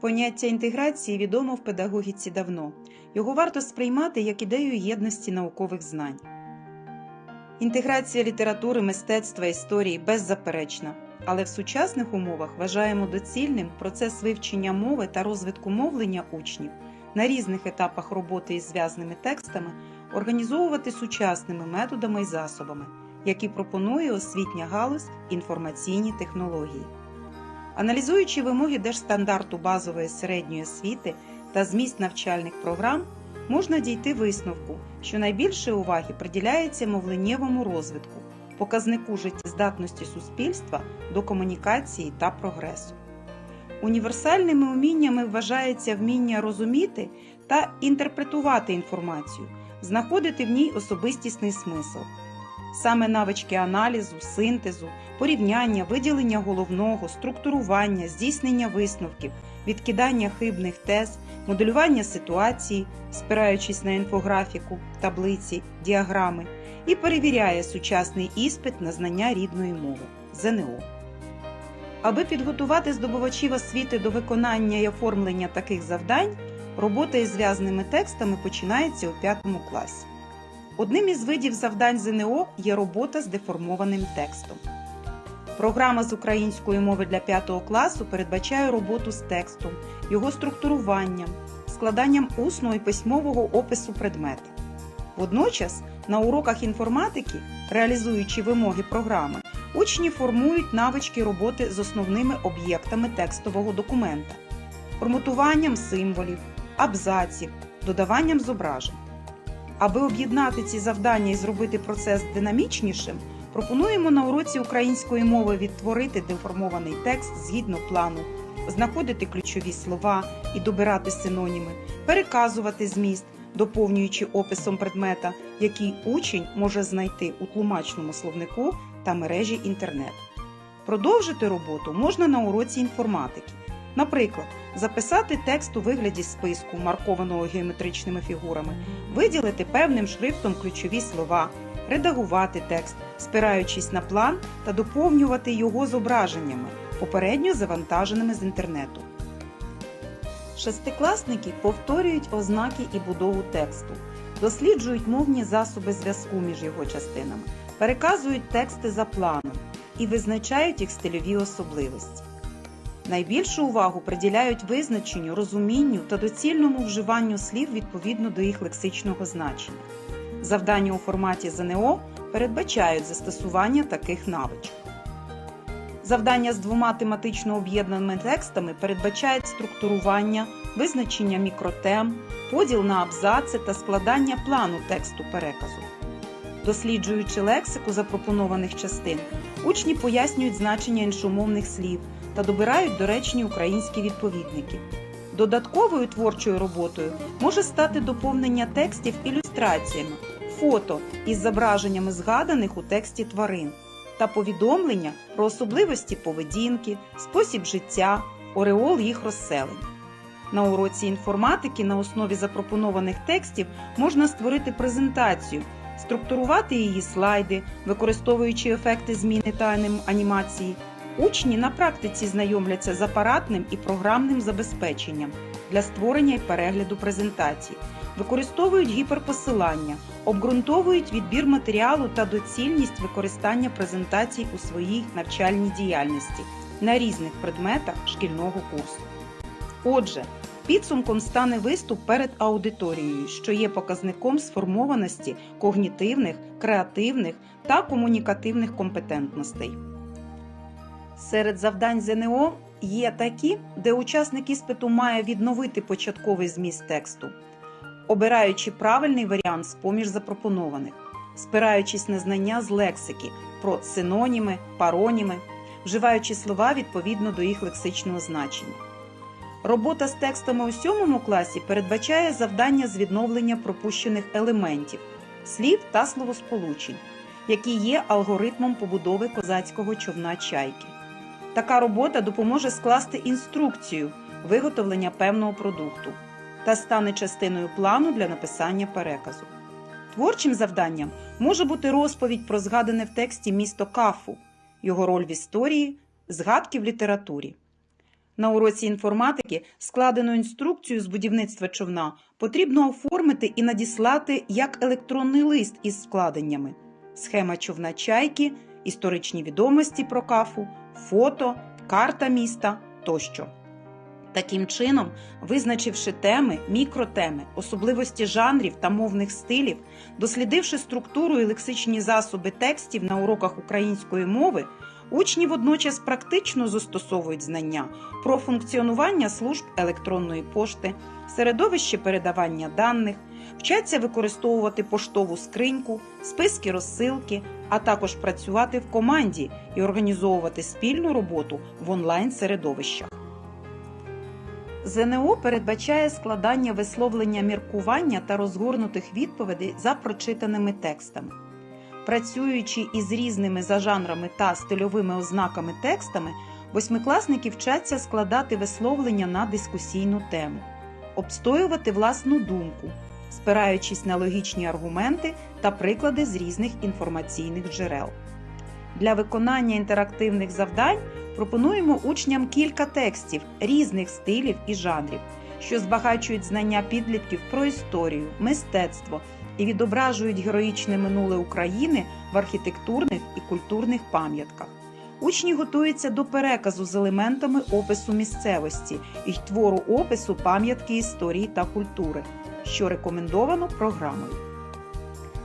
Поняття інтеграції відомо в педагогіці давно. Його варто сприймати як ідею єдності наукових знань. Інтеграція літератури, мистецтва, історії беззаперечна, але в сучасних умовах вважаємо доцільним процес вивчення мови та розвитку мовлення учнів на різних етапах роботи із зв'язними текстами організовувати сучасними методами і засобами, які пропонує освітня галузь інформаційні технології. Аналізуючи вимоги Держстандарту базової середньої освіти та зміст навчальних програм, можна дійти висновку, що найбільше уваги приділяється мовленнєвому розвитку, показнику життєздатності суспільства до комунікації та прогресу. Універсальними уміннями вважається вміння розуміти та інтерпретувати інформацію, знаходити в ній особистісний смисл. Саме навички аналізу, синтезу, порівняння, виділення головного, структурування, здійснення висновків, відкидання хибних тез, моделювання ситуації, спираючись на інфографіку, таблиці, діаграми, і перевіряє сучасний іспит на знання рідної мови ЗНО. Аби підготувати здобувачів освіти до виконання і оформлення таких завдань, робота із зв'язними текстами починається у 5 класі. Одним із видів завдань ЗНО є робота з деформованим текстом. Програма з української мови для 5 класу передбачає роботу з текстом, його структуруванням, складанням усного і письмового опису предмета. Водночас, на уроках інформатики, реалізуючи вимоги програми, учні формують навички роботи з основними об'єктами текстового документа, форматуванням символів, абзаців, додаванням зображень. Аби об'єднати ці завдання і зробити процес динамічнішим, пропонуємо на уроці української мови відтворити деформований текст згідно плану, знаходити ключові слова і добирати синоніми, переказувати зміст, доповнюючи описом предмета, який учень може знайти у тлумачному словнику та мережі інтернет. Продовжити роботу можна на уроці інформатики. Наприклад, записати текст у вигляді списку, маркованого геометричними фігурами, виділити певним шрифтом ключові слова, редагувати текст, спираючись на план та доповнювати його зображеннями, попередньо завантаженими з інтернету. Шестикласники повторюють ознаки і будову тексту, досліджують мовні засоби зв'язку між його частинами, переказують тексти за планом і визначають їх стильові особливості. Найбільшу увагу приділяють визначенню, розумінню та доцільному вживанню слів відповідно до їх лексичного значення. Завдання у форматі ЗНО передбачають застосування таких навичок. Завдання з двома тематично об'єднаними текстами передбачають структурування, визначення мікротем, поділ на абзаци та складання плану тексту переказу. Досліджуючи лексику запропонованих частин, учні пояснюють значення іншомовних слів та добирають доречні українські відповідники. Додатковою творчою роботою може стати доповнення текстів ілюстраціями, фото із зображеннями згаданих у тексті тварин та повідомлення про особливості поведінки, спосіб життя, ореол їх розселень. На уроці інформатики на основі запропонованих текстів можна створити презентацію, структурувати її слайди, використовуючи ефекти зміни та анімації. Учні на практиці знайомляться з апаратним і програмним забезпеченням для створення і перегляду презентацій, використовують гіперпосилання, обґрунтовують відбір матеріалу та доцільність використання презентацій у своїй навчальній діяльності на різних предметах шкільного курсу. Отже, підсумком стане виступ перед аудиторією, що є показником сформованості когнітивних, креативних та комунікативних компетентностей. Серед завдань ЗНО є такі, де учасник іспиту має відновити початковий зміст тексту, обираючи правильний варіант з поміж запропонованих, спираючись на знання з лексики про синоніми, пароніми, вживаючи слова відповідно до їх лексичного значення. Робота з текстами у сьомому класі передбачає завдання з відновлення пропущених елементів, слів та словосполучень, які є алгоритмом побудови козацького човна чайки. Така робота допоможе скласти інструкцію виготовлення певного продукту та стане частиною плану для написання переказу. Творчим завданням може бути розповідь про згадане в тексті місто Кафу, його роль в історії, згадки в літературі. На уроці інформатики складену інструкцію з будівництва човна потрібно оформити і надіслати як електронний лист із складеннями. Схема човна чайки, історичні відомості про кафу, фото, карта міста тощо. Таким чином, визначивши теми, мікротеми, особливості жанрів та мовних стилів, дослідивши структуру і лексичні засоби текстів на уроках української мови, учні водночас практично застосовують знання про функціонування служб електронної пошти, середовище передавання даних, вчаться використовувати поштову скриньку, списки розсилки, а також працювати в команді і організовувати спільну роботу в онлайн-середовищах. ЗНО передбачає складання висловлення міркування та розгорнутих відповідей за прочитаними текстами. Працюючи із різними за жанрами та стильовими ознаками текстами, восьмикласники вчаться складати висловлення на дискусійну тему, обстоювати власну думку, спираючись на логічні аргументи та приклади з різних інформаційних джерел. Для виконання інтерактивних завдань пропонуємо учням кілька текстів різних стилів і жанрів, що збагачують знання підлітків про історію, мистецтво і відображують героїчне минуле України в архітектурних і культурних пам'ятках. Учні готуються до переказу з елементами опису місцевості і твору опису пам'ятки історії та культури, що рекомендовано програмою.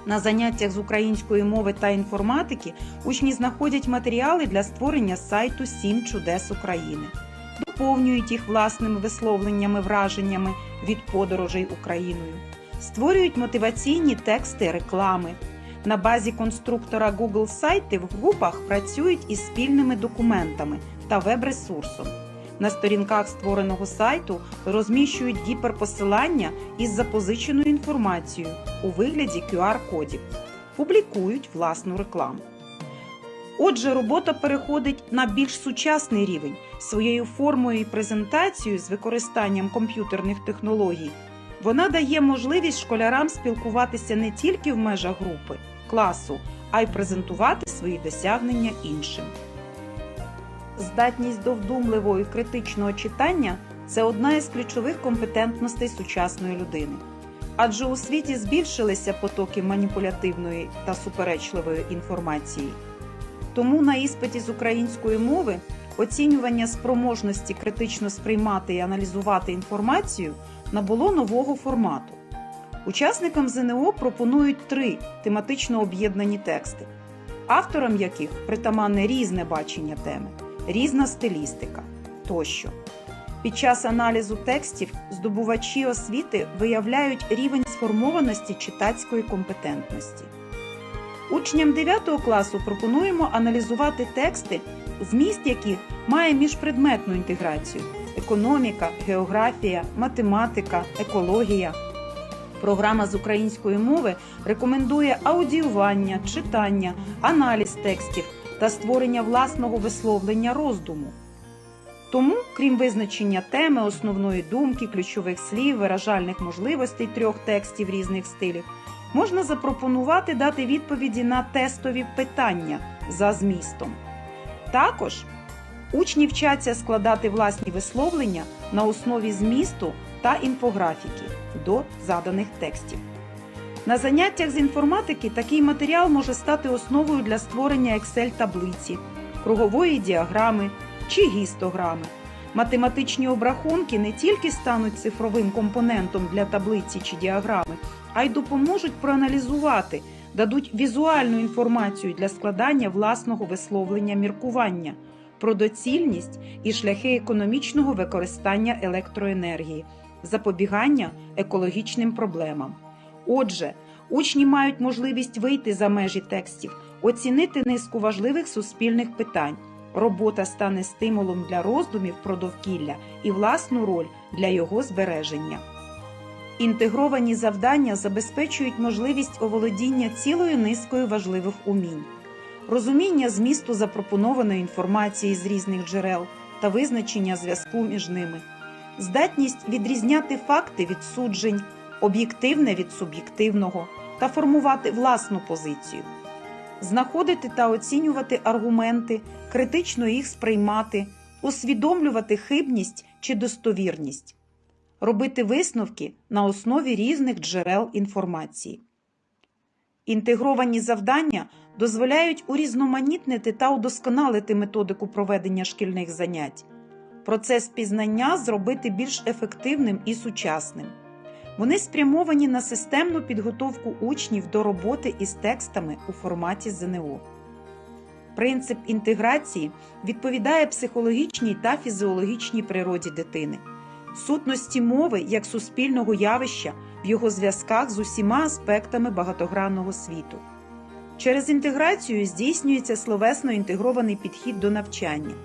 На заняттях з української мови та інформатики учні знаходять матеріали для створення сайту Сім чудес України, доповнюють їх власними висловленнями, враженнями від подорожей Україною, створюють мотиваційні тексти реклами. На базі конструктора Google сайти в групах працюють із спільними документами та веб-ресурсом. На сторінках створеного сайту розміщують гіперпосилання із запозиченою інформацією у вигляді QR-кодів, публікують власну рекламу. Отже, робота переходить на більш сучасний рівень своєю формою і презентацією з використанням комп'ютерних технологій. Вона дає можливість школярам спілкуватися не тільки в межах групи, класу, а й презентувати свої досягнення іншим. Здатність до вдумливого і критичного читання це одна із ключових компетентностей сучасної людини. Адже у світі збільшилися потоки маніпулятивної та суперечливої інформації. Тому на іспиті з української мови оцінювання спроможності критично сприймати і аналізувати інформацію набуло нового формату. Учасникам ЗНО пропонують три тематично об'єднані тексти, авторам яких притаманне різне бачення теми різна стилістика тощо. Під час аналізу текстів здобувачі освіти виявляють рівень сформованості читацької компетентності. Учням 9 класу пропонуємо аналізувати тексти, зміст яких має міжпредметну інтеграцію: економіка, географія, математика, екологія. Програма з української мови рекомендує аудіювання, читання, аналіз текстів та створення власного висловлення роздуму. Тому, крім визначення теми, основної думки, ключових слів, виражальних можливостей трьох текстів різних стилів, можна запропонувати дати відповіді на тестові питання за змістом. Також учні вчаться складати власні висловлення на основі змісту та інфографіки до заданих текстів. На заняттях з інформатики такий матеріал може стати основою для створення Excel-таблиці, кругової діаграми чи гістограми. Математичні обрахунки не тільки стануть цифровим компонентом для таблиці чи діаграми, а й допоможуть проаналізувати, дадуть візуальну інформацію для складання власного висловлення міркування про доцільність і шляхи економічного використання електроенергії, запобігання екологічним проблемам. Отже, учні мають можливість вийти за межі текстів, оцінити низку важливих суспільних питань. Робота стане стимулом для роздумів про довкілля і власну роль для його збереження. Інтегровані завдання забезпечують можливість оволодіння цілою низкою важливих умінь, розуміння змісту запропонованої інформації з різних джерел та визначення зв'язку між ними, здатність відрізняти факти від суджень, об'єктивне від суб'єктивного та формувати власну позицію, знаходити та оцінювати аргументи, критично їх сприймати, усвідомлювати хибність чи достовірність, робити висновки на основі різних джерел інформації. Інтегровані завдання дозволяють урізноманітнити та удосконалити методику проведення шкільних занять, процес пізнання зробити більш ефективним і сучасним. Вони спрямовані на системну підготовку учнів до роботи із текстами у форматі ЗНО. Принцип інтеграції відповідає психологічній та фізіологічній природі дитини, сутності мови як суспільного явища в його зв'язках з усіма аспектами багатогранного світу. Через інтеграцію здійснюється словесно інтегрований підхід до навчання,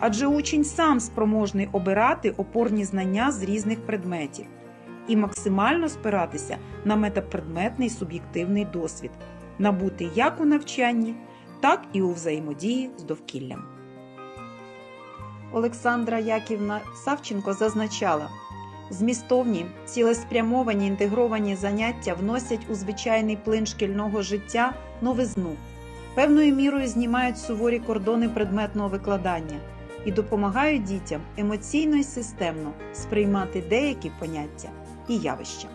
адже учень сам спроможний обирати опорні знання з різних предметів і максимально спиратися на метапредметний суб'єктивний досвід, набутий як у навчанні, так і у взаємодії з довкіллям. Олександра Яківна Савченко зазначала, змістовні, цілеспрямовані інтегровані заняття вносять у звичайний плин шкільного життя новизну, певною мірою знімають суворі кордони предметного викладання і допомагають дітям емоційно і системно сприймати деякі поняття і явища.